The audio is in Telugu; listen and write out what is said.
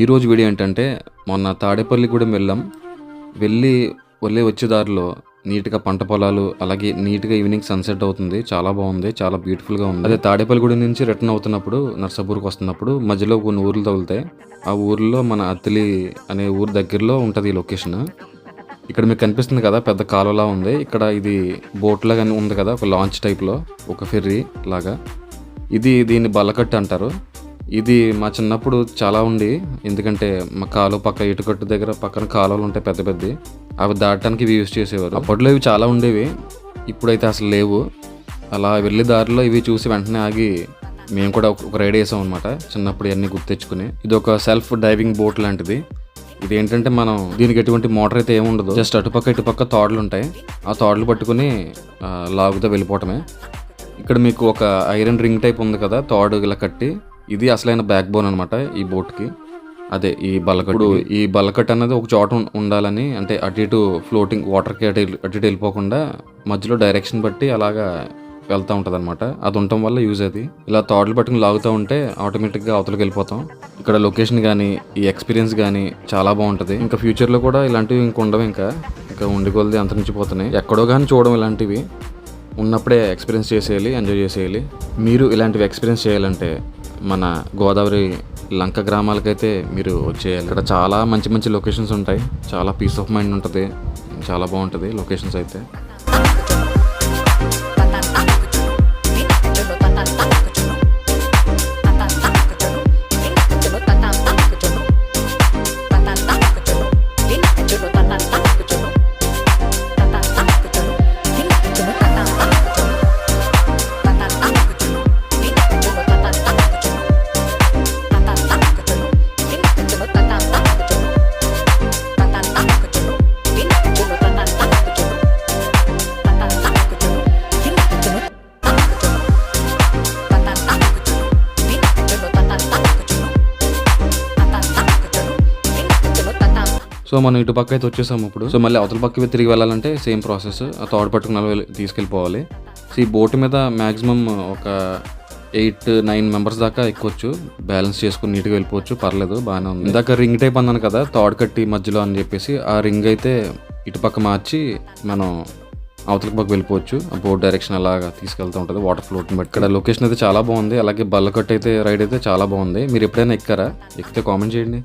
ఈరోజు వీడియో ఏంటంటే మొన్న తాడేపల్లిగూడెం వెళ్ళాం. వెళ్ళి వెళ్ళే వచ్చే దారిలో నీట్గా పంట పొలాలు అలాగే నీట్గా ఈవినింగ్ సన్సెట్ అవుతుంది. చాలా బాగుంది చాలా బ్యూటిఫుల్గా ఉంది. అదే తాడేపల్లిగూడెం నుంచి రిటర్న్ అవుతున్నప్పుడు నర్సాపూర్కి వస్తున్నప్పుడు మధ్యలో కొన్ని ఊర్లు తగులుతాయి. ఆ ఊర్లో మన అత్తిలి అనే ఊరు దగ్గరలో ఉంటుంది ఈ లొకేషన్. ఇక్కడ మీకు కనిపిస్తుంది కదా పెద్ద కాలువలా ఉంది. ఇక్కడ ఇది బోట్ లాగా ఉంది కదా ఒక లాంచ్ టైప్లో ఒక ఫెర్రీ లాగా. ఇది దీన్ని బల్లకట్టు అంటారు. ఇది మా చిన్నప్పుడు చాలా ఉండి ఎందుకంటే మా కాలువ పక్క ఇటుకట్టు దగ్గర పక్కన కాలువలు ఉంటాయి పెద్ద పెద్ద అవి దాటడానికి ఇవి యూజ్ చేసేవారు. అప్పట్లో ఇవి చాలా ఉండేవి ఇప్పుడైతే అసలు లేవు. అలా వెళ్ళే దారిలో ఇవి చూసి వెంటనే ఆగి మేము కూడా ఒక- రైడ్ వేసాం అనమాట చిన్నప్పుడు ఇవన్నీ గుర్తెచ్చుకుని ఇది ఒక సెల్ఫ్ డైవింగ్ బోట్ లాంటిది. ఇది ఏంటంటే మనం దీనికి ఎటువంటి మోటార్ అయితే ఏముండదు జస్ట్ అటుపక్క ఇటుపక్క తోడలు ఉంటాయి. ఆ తోడలు పట్టుకుని లాగుతో లాగుతూ వెళ్ళిపోవటమే. ఇక్కడ మీకు ఒక ఐరన్ రింగ్ టైప్ ఉంది కదా తాడు ఇలా కట్టి ఇది అసలైన బ్యాక్ బోన్ అనమాట ఈ బోట్కి అదే ఈ బల్లకట్టు ఈ బల్లకట్ అనేది ఒక చోట ఉండాలని అంటే అటు ఇటు ఫ్లోటింగ్ వాటర్కి అటు అటు ఇటు వెళ్ళిపోకుండా మధ్యలో డైరెక్షన్ బట్టి అలాగా వెళ్తూ ఉంటుంది అనమాట అది ఉండటం వల్ల యూజ్ అది. ఇలా తాడులు పట్టుకుని లాగుతూ ఉంటే ఆటోమేటిక్గా అవతలకి వెళ్ళిపోతాం. ఇక్కడ లొకేషన్ కానీ ఈ ఎక్స్పీరియన్స్ కానీ చాలా బాగుంటుంది. ఇంకా ఫ్యూచర్లో కూడా ఇలాంటివి ఇంక ఉండవు ఇంకా. ఇంకా ఉండి కొలది అంతరించిపోతున్నాయి. ఎక్కడో కానీ చూడడం ఇలాంటివి. ఉన్నప్పుడే ఎక్స్పీరియన్స్ చేసేయాలి ఎంజాయ్ చేసేయాలి. మీరు ఇలాంటివి ఎక్స్పీరియన్స్ చేయాలంటే మన గోదావరి లంక గ్రామాలకైతే మీరు వచ్చేయాలి ఇక్కడ చాలా మంచి మంచి లొకేషన్స్ ఉంటాయి. చాలా పీస్ ఆఫ్ మైండ్ ఉంటుంది. చాలా బాగుంటుంది లొకేషన్స్ అయితే. సో మనం ఇటు పక్క అయితే వచ్చేసాము ఇప్పుడు. సో మళ్ళీ అవతల పక్కకి తిరిగి వెళ్ళాలంటే సేమ్ ప్రాసెస్ ఆ తోడు పట్టుకుని వెళ్ళి- తీసుకెళ్ళిపోవాలి. సో ఈ బోట్ మీద మ్యాక్సిమం ఒక ఎయిట్ నైన్ మెంబర్స్ దాకా ఎక్కొచ్చు. బ్యాలెన్స్ చేసుకుని నీట్గా వెళ్ళిపోవచ్చు. పర్లేదు బాగానే ఉంది. ఇందాక రింగ్ టైప్ అన్నాను కదా తాడు కట్టి మధ్యలో అని చెప్పేసి ఆ రింగ్ అయితే ఇటుపక్క మార్చి మనం అవతల పక్క వెళ్ళిపోవచ్చు. ఆ బోట్ డైరెక్షన్ అలాగా తీసుకెళ్తూ ఉంటుంది. వాటర్ ఫ్లోట్ని బట్టి. ఇక్కడ లొకేషన్ అయితే చాలా బాగుంది. అలాగే బల్లకట్టు అయితే రైడ్ అయితే చాలా బాగుంది. మీరు ఎప్పుడైనా ఎక్కారా? ఎక్కితే కామెంట్ చేయండి.